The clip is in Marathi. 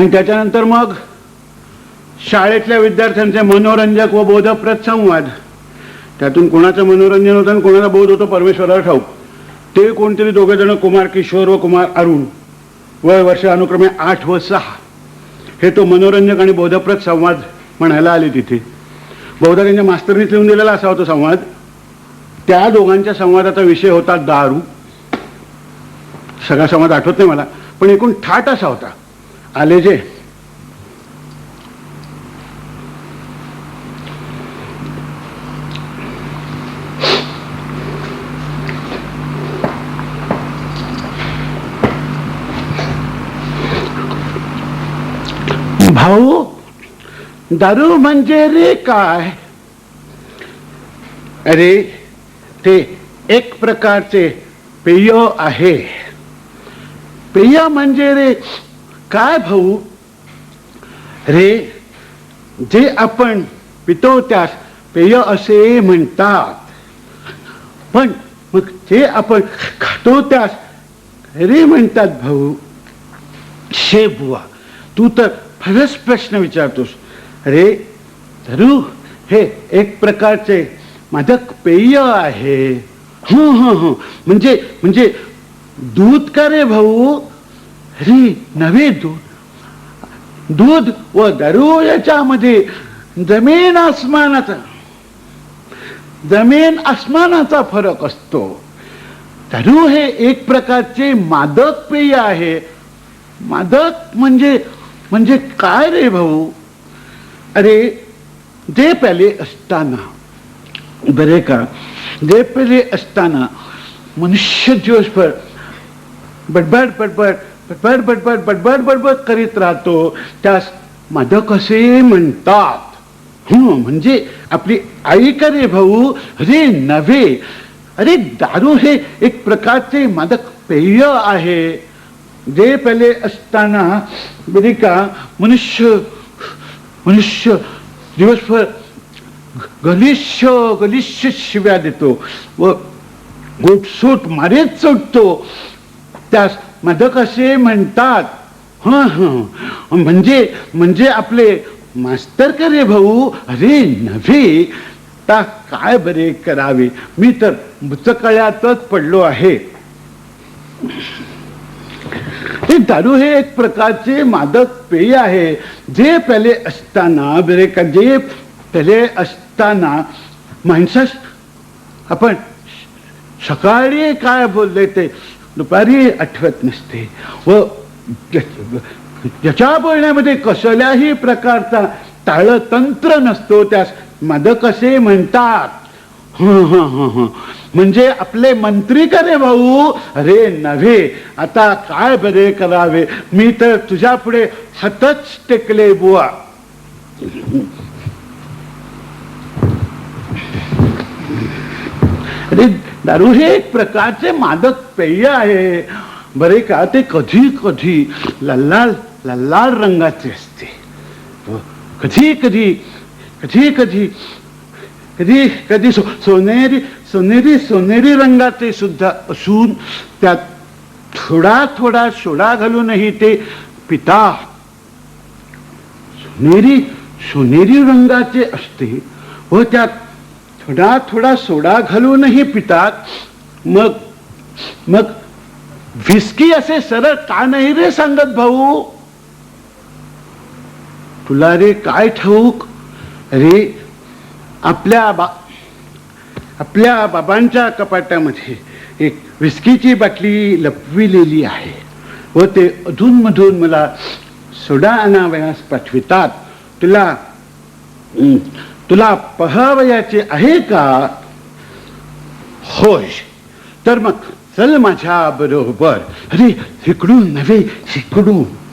आणि त्याच्यानंतर मग शाळेतल्या विद्यार्थ्यांचे मनोरंजक व बोधप्रद संवाद. त्यातून कोणाचं मनोरंजन होतं आणि कोणाचा बोध होतो परमेश्वराला ठाऊक ते कोणतरी दोघे जण कुमार किशोर व कुमार अरुण. वय वर्ष अनुक्रमे आठ व सहा. हे तो मनोरंजक आणि बोधप्रद संवाद म्हणायला आले तिथे. बहुधा त्यांच्या मास्तरनीच लिहून दिलेला असा होता संवाद. त्या दोघांच्या संवादाचा विषय होता दारू. सगळा संवाद आठवत नाही मला पण एकूण ठाट असा होता. आले जे. भाऊ दारू म्हणजे रे काय? अरे ते एक प्रकारचे पेय आहे. पेय म्हणजे रे काय भाऊ? रे जे आपण पितो त्यास पेय असे म्हणतात पण मग जे आपण खातो त्यास रे म्हणतात भाऊ? शे बुवा तू तर फारच प्रश्न विचारतोस. अरे धरू हे एक प्रकारचे मादक पेय आहे. हं हं हं. म्हणजे म्हणजे दूध का रे भाऊ? अरे नवे दूध. दूध व दारू याच्यामध्ये जमीन आसमानाचा जमीन आसमानाचा फरक असतो. दारू हे एक प्रकारचे मादक पेय आहे. मादक म्हणजे म्हणजे काय रे भाऊ? अरे जे पहिले असताना बरे का? जे पहिले असताना मनुष्य दिवसभर बडबड बडबड बडबड बडबड बडबड बडबड करीत राहतो. त्यास मादक असे म्हणतात? म्हणजे आपली आई का रे भाऊ? अरे नव्हे. अरे दारू हे एक प्रकारचे मादक पेय आहे. जे पहिले असताना बरे का मनुष्य मनुष्य दिवसभर गलिच्छ गलिच्छ शिव्या देतो व गोटसूट मारेत चढतो. त्यास मदक असे म्हणतात. हं हं. म्हणजे म्हणजे आपले मास्तर का रे भाऊ? अरे नव्हे. ता काय बरे करावे? मी तर मुचकळ्यातच पडलो आहे. हे दारू हे एक प्रकारचे मादक पेय आहे. जे पहिले असताना बरे का जे पहिले असताना माणसास आपण सकाळी काय बोलले ते? दुपारी आठवत नसते. व ज्याच्या बोलण्यामध्ये कसल्याही प्रकारचा ताळतंत्र नसतो त्यास मदक असे म्हणतात. म्हणजे आपले मंत्री का रे भाऊ अरे नव्हे आता काय बरे करावे? मी तर तुझ्या पुढे हातच टेकले बुवा. अरे दारू हे एक प्रकारचे मादक पेय आहे. बरे का ते कधी कधी लल्लाल लल्लाल रंगाचे असते. हो, कधी कधी कधी कधी कधी कधी सो सोनेरी सोनेरी सोनेरी रंगाचे सुद्धा असून त्यात थोडा थोडा सोडा घालूनही ते पिता सोनेरी सोनेरी रंगाचे असते. व त्यात थोडा थोडा सोडा घालूनही पितात. मग मग व्हिस्की असे सरळ का नाही रे सांगत भाऊ? तुला रे काय ठाऊक? अरे आपल्या बा आपल्या बाबांच्या कपाटामध्ये एक विस्कीची बाटली लपविलेली आहे व ते अधूनमधून मला सोडा आणावयास पाठवितात. तुला तुला पहावयाचे आहे का? होय. तर मग चल माझ्या बरोबर. अरे इकडून नव्हे शिकडून